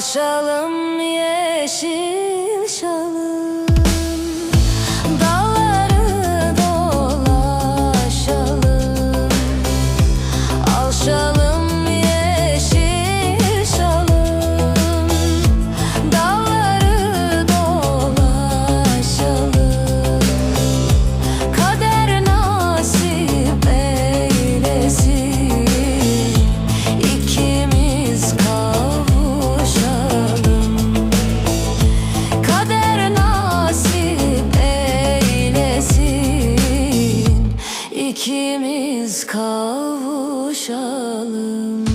Kavuşalım yeşil balloon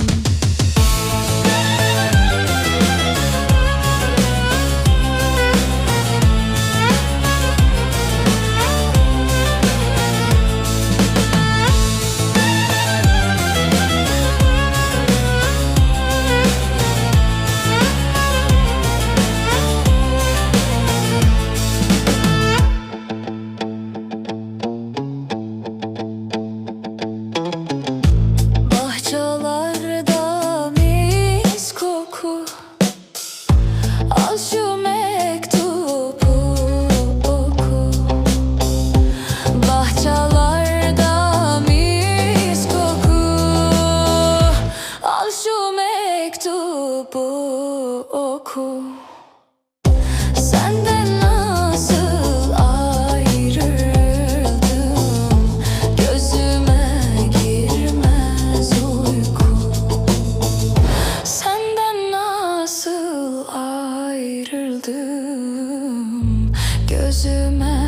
uyku Senden nasıl ayrıldım? Gözüme girmez uyku. Senden nasıl ayrıldım? Gözüme